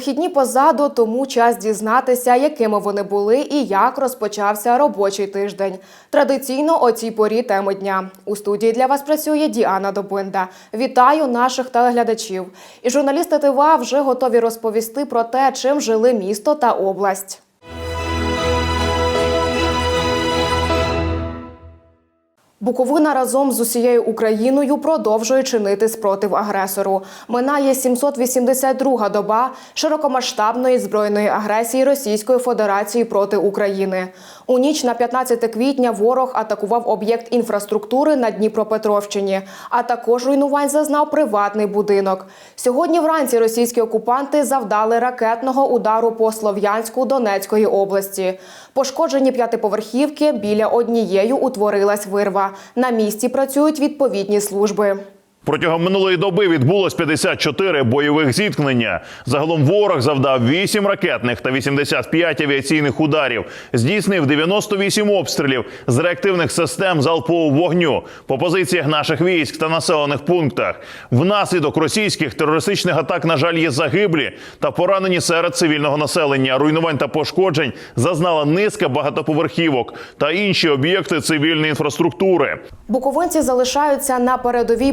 Вихідні позаду, тому час дізнатися, якими вони були і як розпочався робочий тиждень. Традиційно о цій порі теми дня. У студії для вас працює Діана Добинда. Вітаю наших телеглядачів. І журналісти ТВА вже готові розповісти про те, чим жили місто та область. Буковина разом з усією Україною продовжує чинити спротив агресору. Минає 782-га доба широкомасштабної збройної агресії Російської Федерації проти України. У ніч на 15 квітня ворог атакував об'єкт інфраструктури на Дніпропетровщині, а також руйнувань зазнав приватний будинок. Сьогодні вранці російські окупанти завдали ракетного удару по Слов'янську Донецької області. Пошкоджені п'ятиповерхівки біля однією утворилась вирва. На місці працюють відповідні служби. Протягом минулої доби відбулось 54 бойових зіткнення. Загалом ворог завдав 8 ракетних та 85 авіаційних ударів, здійснив 98 обстрілів з реактивних систем залпового вогню по позиціях наших військ та населених пунктах. Внаслідок російських терористичних атак, на жаль, є загиблі та поранені серед цивільного населення. Руйнувань та пошкоджень зазнала низка багатоповерхівок та інші об'єкти цивільної інфраструктури. Буковинці залишаються на передовій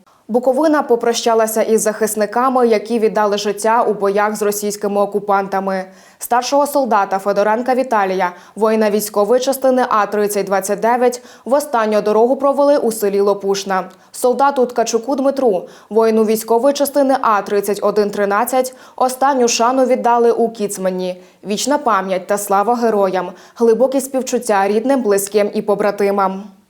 Буковина попрощалася із захисниками, які віддали життя у боях з російськими окупантами. Старшого солдата Федоренка Віталія, воїна військової частини А 3029 в останню дорогу провели у селі Лопушна. Солдату Ткачуку Дмитру, воїну військової частини А 3113 останню шану віддали у Кіцмані. Вічна пам'ять та слава героям, глибокі співчуття рідним, близьким і побратимам. –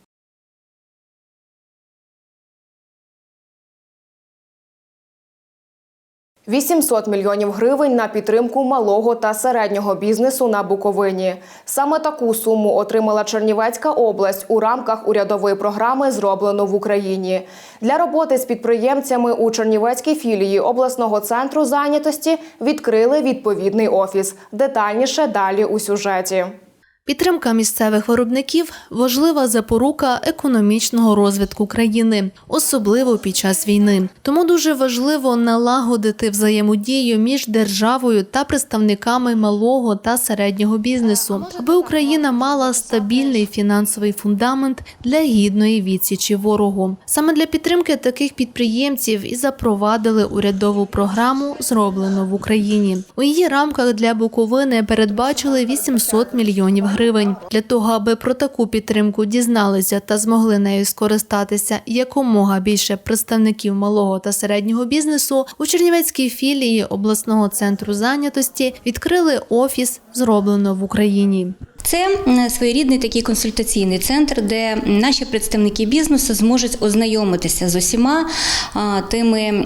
800 мільйонів гривень на підтримку малого та середнього бізнесу на Буковині. Саме таку суму отримала Чернівецька область у рамках урядової програми «Зроблено в Україні». Для роботи з підприємцями у Чернівецькій філії обласного центру зайнятості відкрили відповідний офіс. Детальніше далі у сюжеті. Підтримка місцевих виробників важлива запорука економічного розвитку країни, особливо під час війни. Тому дуже важливо налагодити взаємодію між державою та представниками малого та середнього бізнесу, аби Україна мала стабільний фінансовий фундамент для гідної відсічі ворогу. Саме для підтримки таких підприємців і запровадили урядову програму Зроблено в Україні. У її рамках для Буковини передбачили 800 мільйонів гривень для того, аби про таку підтримку дізналися та змогли нею скористатися якомога більше представників малого та середнього бізнесу. У Чернівецькій філії обласного центру зайнятості відкрили офіс зроблено в Україні. Це своєрідний такий консультаційний центр, де наші представники бізнесу зможуть ознайомитися з усіма тими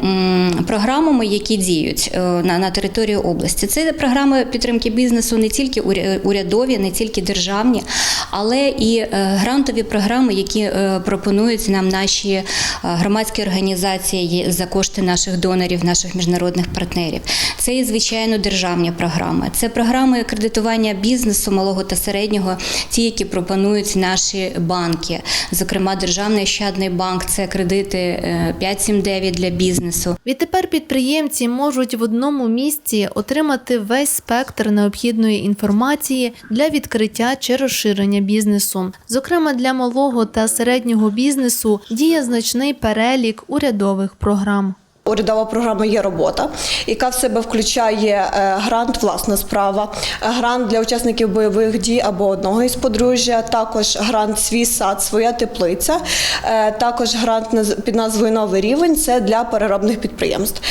програмами, які діють е, на, території області. Це програми підтримки бізнесу не тільки урядові, не тільки державні, але і е, грантові програми, які е, пропонують нам наші громадські організації за кошти наших донорів, наших міжнародних партнерів. Це і звичайно державні програми. Це програми кредитування бізнесу малого та середнього, ті, які пропонують наші банки. Зокрема, Державний ощадний банк це кредити е, 579 для бізнесу. Відтепер підприємці можуть в одному місці отримати весь спектр необхідної інформації для відкриття чи розширення бізнесу. Зокрема, для малого та середнього бізнесу діє значний перелік урядових програм. Урядова програма є робота, яка в себе включає е, грант власна справа, е, грант для учасників бойових дій або одного із подружжя, також грант свій сад, своя теплиця, е, також грант під назвою Новий рівень це для переробних підприємств.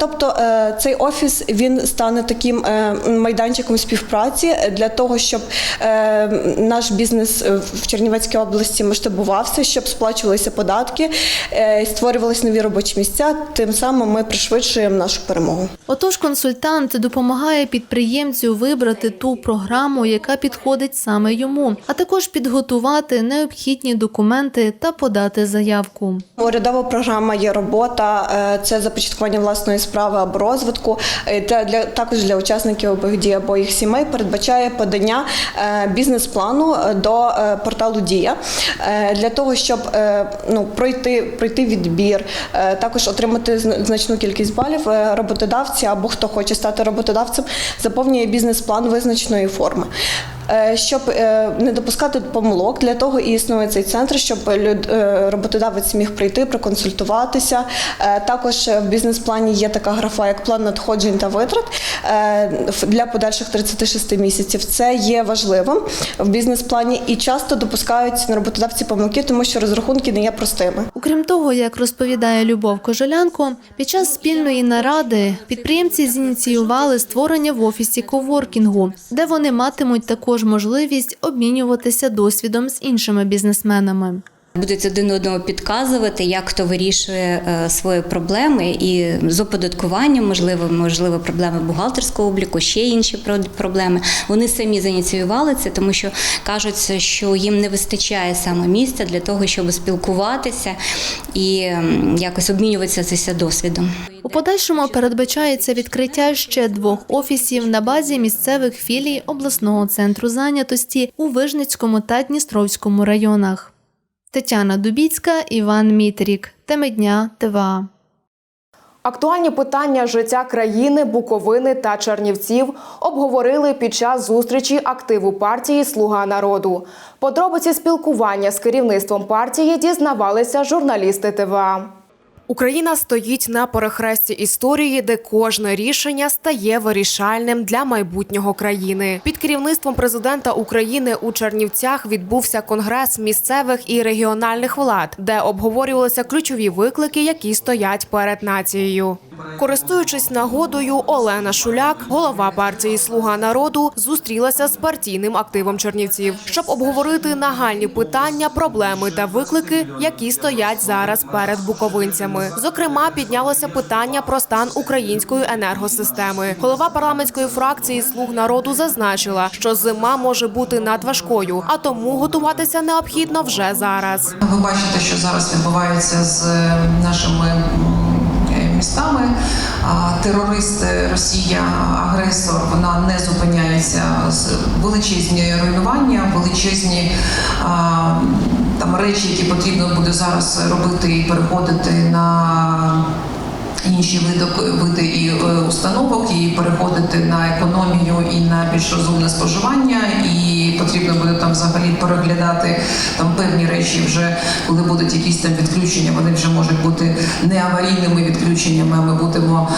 Тобто цей офіс він стане таким майданчиком співпраці для того, щоб наш бізнес в Чернівецькій області масштабувався, щоб сплачувалися податки, створювалися нові робочі місця. Тим самим ми пришвидшуємо нашу перемогу. Отож, консультант допомагає підприємцю вибрати ту програму, яка підходить саме йому, а також підготувати необхідні документи та подати заявку. Урядова програма є робота, е, це започаткування власної справи або розвитку. Е, Для, також для учасників обох дій або їх сімей передбачає подання е, бізнес-плану е, до порталу Дія для того, щоб ну пройти пройти відбір, також отримати зна- значну кількість балів. е, Роботодавці або хто хоче стати роботодавцем, заповнює бізнес-план визначеної форми. Е, Щоб е, не допускати помилок, для того і існує цей центр, щоб е, роботодавець міг прийти, проконсультуватися. Також в бізнес-плані є така графа, як план надходжень та витрат для подальших 36 місяців. Це є важливим в бізнес-плані і часто допускаються на роботодавці помилки, тому що розрахунки не є простими. Окрім того, як розповідає Любов Кожелянко, під час спільної наради підприємці зініціювали створення в офісі коворкінгу, де вони матимуть також можливість обмінюватися досвідом з іншими бізнесменами. Будуть один одному підказувати, як хто вирішує е, свої проблеми, і з оподаткуванням, можливо, можливо, проблеми бухгалтерського обліку, ще інші про- проблеми. Вони самі зініціювали це, тому що кажуть, що їм не вистачає саме місця для того, щоб спілкуватися і якось обмінюватися досвідом. У подальшому передбачається відкриття ще двох офісів на базі місцевих філій обласного центру зайнятості у Вижницькому та Дністровському районах. Тетяна Дубіцька, Іван Мітрік. Теми дня ТВА. Актуальні питання життя країни, Буковини та Чернівців обговорили під час зустрічі активу партії Слуга народу. Подробиці спілкування з керівництвом партії дізнавалися журналісти ТВА. Україна стоїть на перехресті історії, де кожне рішення стає вирішальним для майбутнього країни. Під керівництвом президента України у Чернівцях відбувся конгрес місцевих і регіональних влад, де обговорювалися ключові виклики, які стоять перед нацією. Користуючись нагодою, Олена Шуляк, голова партії Слуга народу, зустрілася з партійним активом Чернівців, щоб обговорити нагальні питання, проблеми та виклики, які стоять зараз перед буковинцями. Зокрема, піднялося питання про стан української енергосистеми. Голова парламентської фракції Слуг народу зазначила, що зима може бути надважкою, а тому готуватися необхідно вже зараз. Ви бачите, що зараз відбувається з е, нашими е, містами. А, Терорист е, Росія, агресор, вона не зупиняється величезні руйнування, величезні там речі, які потрібно буде зараз робити і переходити на. Інші види, види і е, установок, і переходити на економію і на більш розумне споживання, і потрібно буде там взагалі переглядати там певні речі, вже коли будуть якісь там відключення, вони вже можуть бути не аварійними відключеннями. а Ми будемо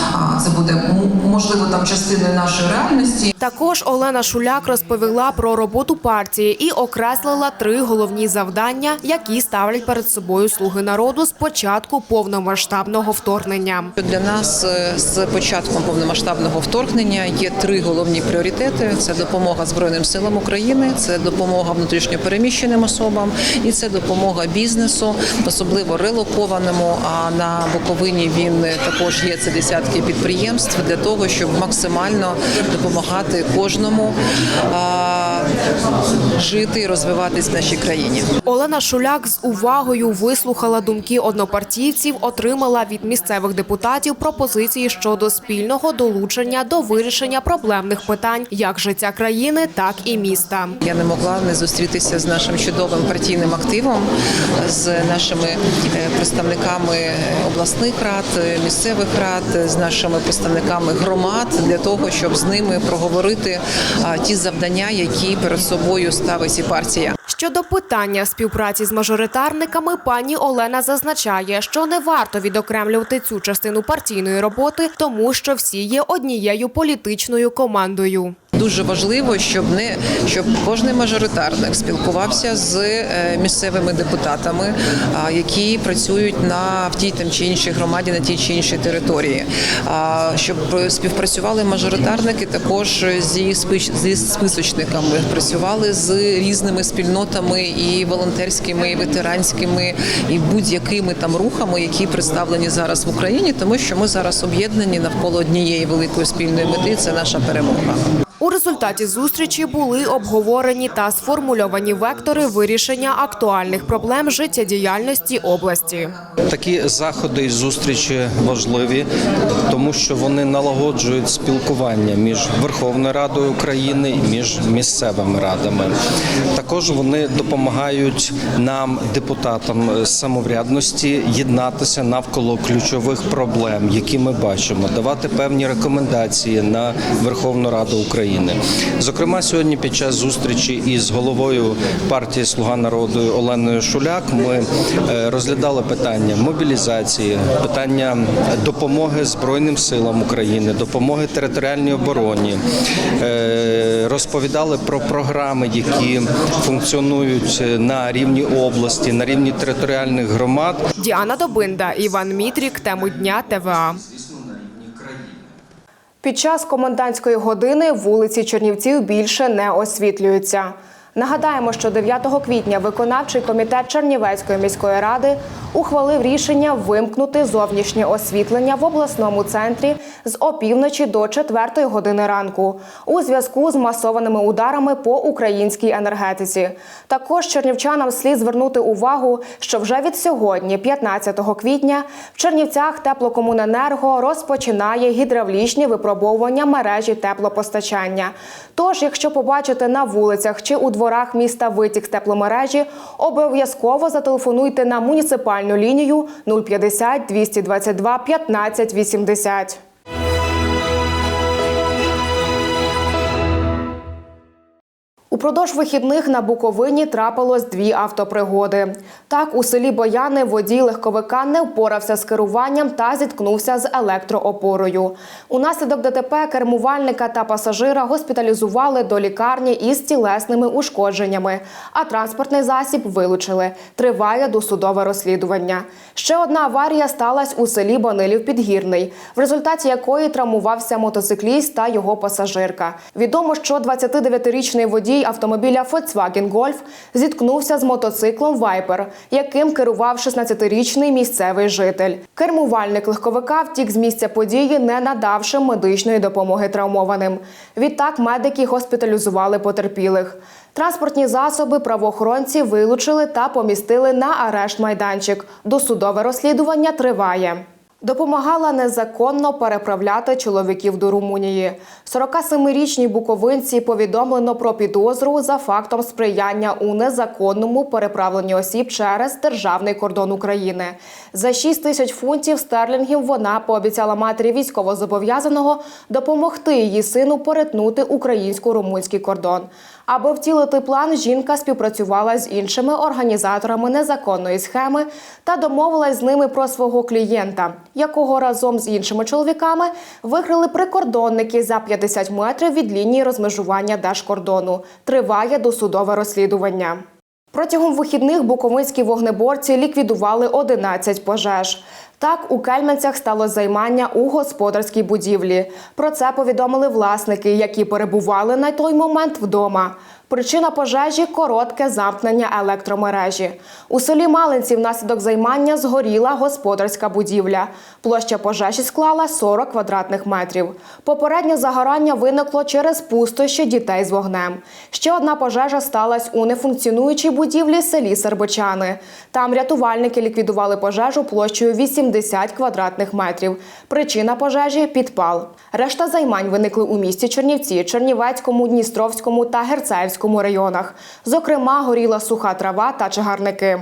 це буде можливо там частиною нашої реальності. Також Олена Шуляк розповіла про роботу партії і окреслила три головні завдання, які ставлять перед собою слуги народу з початку повномасштабного вторгнення. Для нас е, з початком повномасштабного вторгнення є три головні пріоритети: це допомога Збройним силам України, це допомога внутрішньопереміщеним особам і це допомога бізнесу, особливо релокованому. А на Буковині він також є. Це десятки підприємств для того, щоб максимально допомагати кожному жити і розвиватись в нашій країні. Олена Шуляк з увагою вислухала думки однопартійців, отримала від місцевих депутатів пропозиції щодо спільного долучення до вирішення проблемних питань як життя країни, так і міста. Я не могла не зустрітися з нашим чудовим партійним активом, з нашими е, представниками обласних рад, місцевих рад, з нашими представниками громад для того, щоб з ними проговорити ті завдання, які перед собою ставить і партія. Щодо питання співпраці з мажоритарниками, пані Олена зазначає, що не варто відокремлювати цю частину партійної роботи, тому що всі є однією політичною командою. Дуже важливо, щоб не щоб кожний мажоритарник спілкувався з е, місцевими депутатами, які працюють на в тій там чи іншій громаді, на тій чи іншій території. Щоб співпрацювали мажоритарники також зі зі списочниками, працювали з різними спільнотами і волонтерськими, і ветеранськими, і будь-якими там рухами, які представлені зараз в Україні, тому що ми зараз об'єднані навколо однієї великої спільної мети. Це наша перемога. У результаті зустрічі були обговорені та сформульовані вектори вирішення актуальних проблем життєдіяльності області. Такі заходи і зустрічі важливі, тому що вони налагоджують спілкування між Верховною Радою України і між місцевими радами. Також вони допомагають нам, депутатам самоврядності, єднатися навколо ключових проблем, які ми бачимо, давати певні рекомендації на Верховну Раду України. Зокрема, сьогодні під час зустрічі із головою партії Слуга народу Оленою Шуляк ми е, розглядали питання мобілізації, питання допомоги Збройним силам України, допомоги територіальній обороні. Е, Розповідали про програми, які функціонують на рівні області, на рівні територіальних громад. Діана Добинда, Іван Мітрік, тему дня ТВА. Під час комендантської години вулиці Чернівців більше не освітлюються. Нагадаємо, що 9 квітня виконавчий комітет Чернівецької міської ради ухвалив рішення вимкнути зовнішнє освітлення в обласному центрі з опівночі до 4 години ранку у зв'язку з масованими ударами по українській енергетиці. Також чернівчанам слід звернути увагу, що вже від сьогодні, 15 квітня, в Чернівцях теплокомуненерго розпочинає гідравлічні випробовування мережі теплопостачання. Тож, якщо побачите на вулицях чи у дворах міста витік тепломережі, обов'язково зателефонуйте на муніципальну лінію 050 222 15 80. Упродовж вихідних на Буковині трапилось дві автопригоди. Так, у селі Бояни водій легковика не впорався з керуванням та зіткнувся з електроопорою. Унаслідок ДТП кермувальника та пасажира госпіталізували до лікарні із тілесними ушкодженнями, а транспортний засіб вилучили. Триває досудове розслідування. Ще одна аварія сталася у селі Банилів Підгірний, в результаті якої травмувався мотоцикліст та його пасажирка. Відомо, що 29-річний водій автомобіля Volkswagen Golf зіткнувся з мотоциклом Viper, яким керував 16-річний місцевий житель. Кермувальник легковика втік з місця події, не надавши медичної допомоги травмованим. Відтак медики госпіталізували потерпілих. Транспортні засоби правоохоронці вилучили та помістили на арешт майданчик. Досудове розслідування триває. Допомагала незаконно переправляти чоловіків до Румунії. 47-річній буковинці повідомлено про підозру за фактом сприяння у незаконному переправленні осіб через державний кордон України. За 6 тисяч фунтів стерлінгів вона пообіцяла матері військовозобов'язаного допомогти її сину перетнути українсько-румунський кордон. Аби втілити план, жінка співпрацювала з іншими організаторами незаконної схеми та домовилась з ними про свого клієнта, якого разом з іншими чоловіками викрили прикордонники за 50 метрів від лінії розмежування держкордону. Триває досудове розслідування. Протягом вихідних буковинські вогнеборці ліквідували 11 пожеж. Так, у Кельменцях стало займання у господарській будівлі. Про це повідомили власники, які перебували на той момент вдома. Причина пожежі коротке замкнення електромережі. У селі Малинці внаслідок займання згоріла господарська будівля. Площа пожежі склала 40 квадратних метрів. Попереднє загорання виникло через пустощі дітей з вогнем. Ще одна пожежа сталася у нефункціонуючій будівлі селі Сербичани. Там рятувальники ліквідували пожежу площею 80 квадратних метрів. Причина пожежі підпал. Решта займань виникли у місті Чернівці, Чернівецькому, Дністровському та Герцаївському районах. Зокрема, горіла суха трава та чагарники.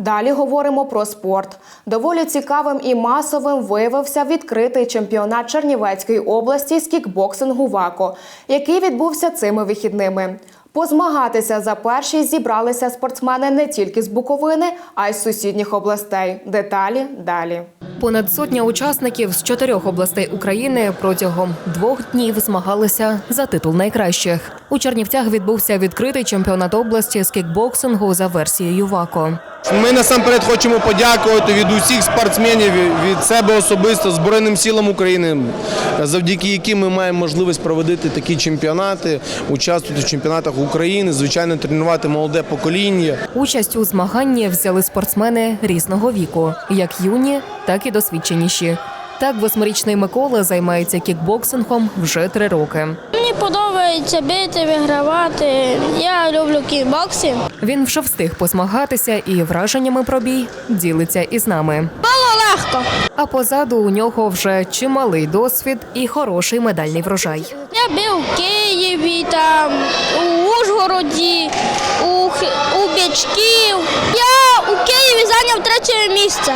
Далі говоримо про спорт. Доволі цікавим і масовим виявився відкритий чемпіонат Чернівецької області з кікбоксингу ВАКО, який відбувся цими вихідними. Позмагатися за першість зібралися спортсмени не тільки з Буковини, а й з сусідніх областей. Деталі далі. Понад сотня учасників з чотирьох областей України протягом двох днів змагалися за титул найкращих. У Чернівцях відбувся відкритий чемпіонат області з кікбоксингу за версією ВАКО. Ми насамперед хочемо подякувати від усіх спортсменів, від себе особисто Збройним силам України, завдяки яким ми маємо можливість проводити такі чемпіонати, участвувати в чемпіонатах України, звичайно, тренувати молоде покоління. Участь у змаганні взяли спортсмени різного віку, як юні, так і досвідченіші. Так, восьмирічний Микола займається кікбоксингом вже три роки. Мені подобається бити, вигравати. Я люблю кікбоксинг. Він вже встиг позмагатися і враженнями про бій ділиться із нами. Було легко. А позаду у нього вже чималий досвід і хороший медальний врожай. Я бив у Києві, там, у Ужгороді, у, у Бічків. Я у Києві зайняв третє місце.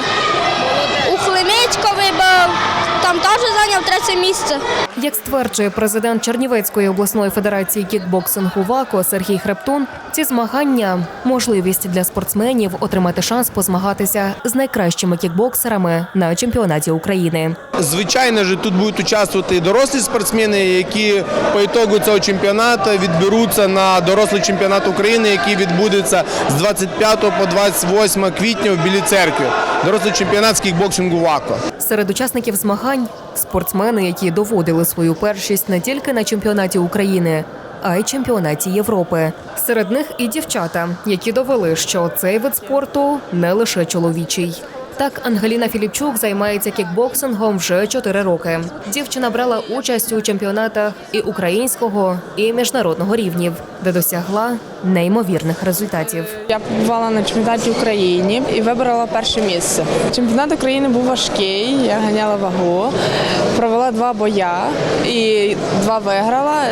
У Хлемицькові був, там теж зайняв третє місце. Як стверджує президент Чернівецької обласної федерації кікбоксингу ВАКО Сергій Хрептун, ці змагання можливість для спортсменів отримати шанс позмагатися з найкращими кікбоксерами на чемпіонаті України. Звичайно ж, тут будуть участвувати і дорослі спортсмени, які по ітогу цього чемпіонату відберуться на дорослий чемпіонат України, який відбудеться з 25 по 28 квітня в Білій церкві. Дорослий чемпіонат з кікбоксингу ВАКО. Серед учасників змагань спортсмени, які доводили свою першість не тільки на чемпіонаті України, а й чемпіонаті Європи. Серед них і дівчата, які довели, що цей вид спорту не лише чоловічий. Так, Ангеліна Філіпчук займається кікбоксингом вже 4 роки. Дівчина брала участь у чемпіонатах і українського, і міжнародного рівнів, де досягла неймовірних результатів. Я побувала на чемпіонаті України і вибрала перше місце. Чемпіонат України був важкий, я ганяла вагу, провела два боя і два виграла.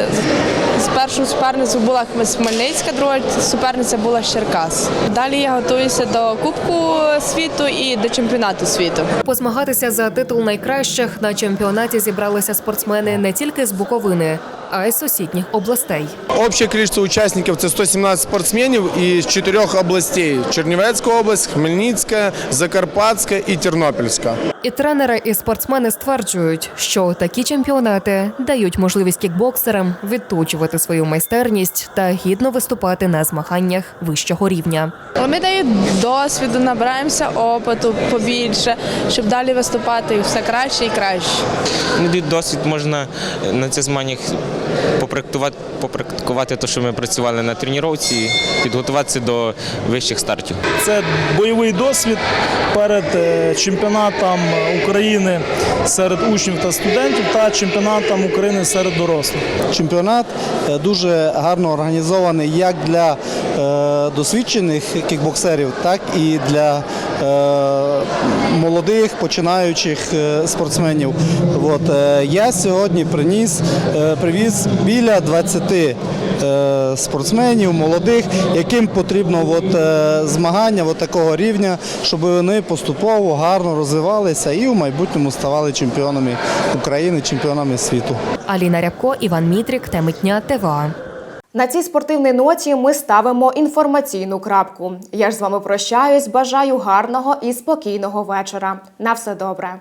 З першою суперницею була Хмельницька, друга суперниця була Черкас. Далі я готуюся до Кубку світу і до чемпіонату світу. Позмагатися за титул найкращих на чемпіонаті зібралися спортсмени не тільки з Буковини, а й сусідніх областей. Общее количество участников це 117 спортсменів із чотирьох областей: Чернівецька область, Хмельницька, Закарпатська і Тернопільська. І тренери, і спортсмени стверджують, що такі чемпіонати дають можливість кікбоксерам відточувати свою майстерність та гідно виступати на змаганнях вищого рівня. Вони дають досвіду, набираємося опиту побільше, щоб далі виступати все краще і краще. Досвід можна на цих змаганнях попрактикувати, попрактикувати те, що ми працювали на тренувці, підготуватися до вищих стартів. Це бойовий досвід перед е, чемпіонатом України серед учнів та студентів та чемпіонатом України серед дорослих. Чемпіонат е, дуже гарно організований як для е, досвідчених кікбоксерів, так і для молодих починаючих спортсменів. От, я сьогодні приніс, е, біля 20 е, спортсменів, молодих, яким потрібно от, е, змагання от такого рівня, щоб вони поступово гарно розвивалися і в майбутньому ставали чемпіонами України, чемпіонами світу. Аліна Рябко, Іван Мітрік, Темитня, ТВА. На цій спортивній ноті ми ставимо інформаційну крапку. Я ж з вами прощаюсь. Бажаю гарного і спокійного вечора. На все добре.